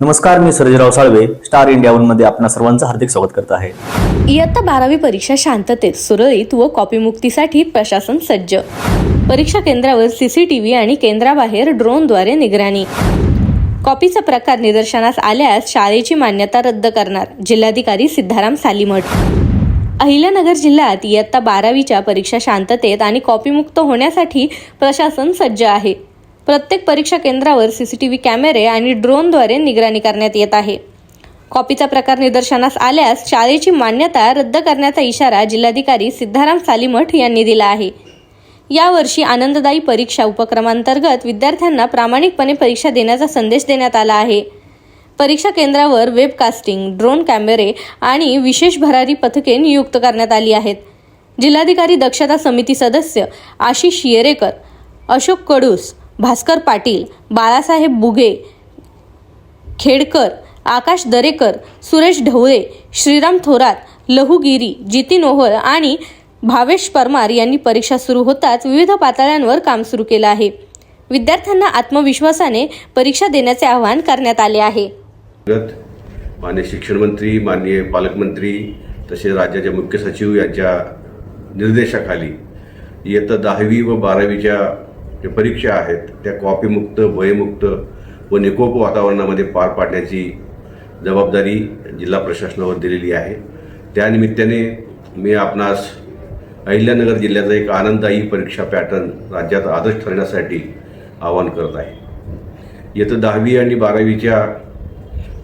नमस्कार मी Sarjerao Salve Star India वनमध्ये आपणा सर्वांचं हार्दिक स्वागत करत आहे. इयत्ता बारावी परीक्षा शांततेत सुरळीत व कॉपीमुक्तीसाठी प्रशासन सज्ज. परीक्षा केंद्रावर सीसीटीव्ही आणि केंद्राबाहेर ड्रोनद्वारे निगराणी. कॉपीचा प्रकार निदर्शनास आल्यास शाळेची मान्यता रद्द करणार जिल्हाधिकारी सिद्धाराम सालीमठ. अहिल्यानगर जिल्ह्यात इयत्ता बारावीच्या परीक्षा शांततेत आणि कॉपीमुक्त होण्यासाठी प्रशासन सज्ज आहे. प्रत्येक परीक्षा केंद्रावर सीसीटीव्ही कॅमेरे आणि ड्रोनद्वारे निगराणी करण्यात येत आहे. कॉपीचा प्रकार निदर्शनास आल्यास शाळेची मान्यता रद्द करण्याचा इशारा जिल्हाधिकारी सिद्धाराम सालीमठ यांनी दिला आहे. यावर्षी आनंददायी परीक्षा उपक्रमांतर्गत विद्यार्थ्यांना प्रामाणिकपणे परीक्षा देण्याचा संदेश देण्यात आला आहे. परीक्षा केंद्रावर वेबकास्टिंग ड्रोन कॅमेरे आणि विशेष भरारी पथके नियुक्त करण्यात आली आहेत. जिल्हाधिकारी दक्षता समिती सदस्य आशिष येरेकर अशोक कडूस भास्कर पाटील बाळासाहेब बुगे खेडकर आकाश दरेकर सुरेश ढवळे श्रीराम थोरात लहुगिरी जितीन ओहळ आणि भावेश परमार यांनी परीक्षा सुरू होताच विविध पातळ्यांवर काम सुरू केलं आहे. विद्यार्थ्यांना आत्मविश्वासाने परीक्षा देण्याचे आवाहन करण्यात आले आहे. मान्य शिक्षण मंत्री माननीय पालकमंत्री तसेच राज्याचे मुख्य सचिव यांच्या निर्देशाखाली इयत्ता दहावी व बारावीच्या ज्या परीक्षा आहेत त्या कॉपीमुक्त भयमुक्त व निकोप वातावरणामध्ये पार पाडण्याची जबाबदारी जिल्हा प्रशासनावर दिलेली आहे. त्यानिमित्ताने मी आपणास अहिल्यानगर जिल्ह्याचा एक आनंददायी परीक्षा पॅटर्न राज्यात आदर्श ठरण्यासाठी आवाहन करत आहे. येतं दहावी आणि बारावीच्या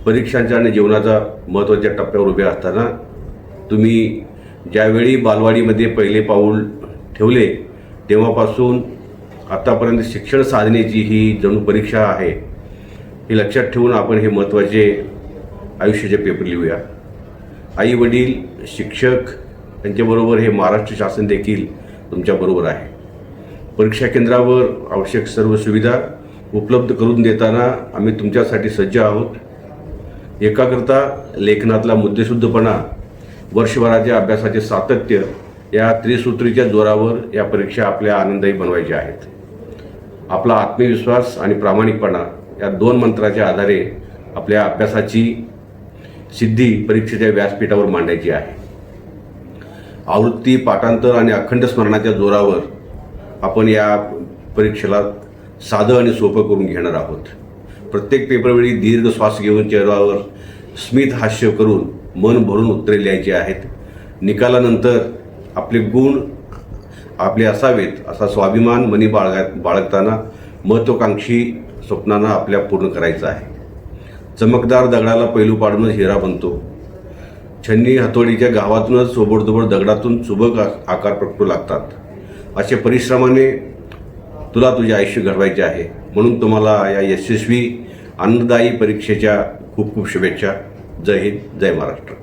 परीक्षांच्या आणि जीवनाचा महत्त्वाच्या टप्प्यावर उभे असताना तुम्ही ज्यावेळी बालवाडीमध्ये पहिले पाऊल ठेवले तेव्हापासून आत्तापर्यंत शिक्षण साधनेची ही जणू परीक्षा आहे हे लक्षात ठेवून आपण हे महत्त्वाचे आयुष्याचे पेपर लिहूया. आई वडील शिक्षक यांच्याबरोबर हे महाराष्ट्र शासन देखील तुमच्याबरोबर आहे. परीक्षा केंद्रावर आवश्यक सर्व सुविधा उपलब्ध करून देताना आम्ही तुमच्यासाठी सज्ज आहोत. एकाकरता लेखनातला मुद्देशुद्धपणा वर्षभराच्या अभ्यासाचे सातत्य या त्रिसूत्रीच्या जोरावर या परीक्षा आपल्या आनंदायी बनवायच्या आहेत. आपला आत्मविश्वास आणि प्रामाणिकपणा या दोन मंत्राच्या आधारे आपल्या अभ्यासाची सिद्धी परीक्षेच्या व्यासपीठावर मांडायची आहे. आवृत्ती पाठांतर आणि अखंड स्मरणाच्या जोरावर आपण या परीक्षेला साधं आणि सोपं करून घेणार आहोत. प्रत्येक पेपरवेळी दीर्घ श्वास घेऊन चेहऱ्यावर स्मित हास्य करून मन भरून उत्तरे लिहायची आहेत. निकालानंतर आपले गुण आपले असावेत असा स्वाभिमान मनी बाळगा बाळगताना महत्त्वाकांक्षी स्वप्नांना आपल्या पूर्ण करायचं आहे. चमकदार दगडाला पैलू पाडूनच हिरा बनतो. छन्नी हातोडीच्या गावातूनच सोबडदोबड दगडातून सुबक आकार प्रकटू लागतात. असे परिश्रमाने तुला तुझे आयुष्य घडवायचे आहे. म्हणून तुम्हाला या यशस्वी आनंददायी परीक्षेच्या खूप खूप शुभेच्छा. जय हिंद जय महाराष्ट्र.